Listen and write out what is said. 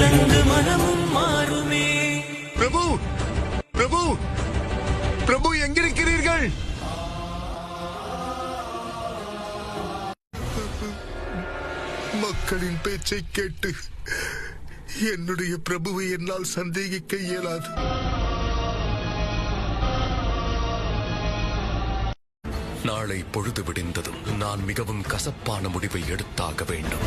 விலங்கு மனமும் மாறுமே. பிரபு பிரபு பிரபு எங்கிருக்கிறீர்கள்? மக்களின் பேச்சை கேட்டு என்னுடைய பிரபுவை என்னால் சந்தேகிக்க இயலாது. நாளை பொழுது விடிந்ததும் நான் மிகவும் கசப்பான முடிவை எடுத்தாக வேண்டும்.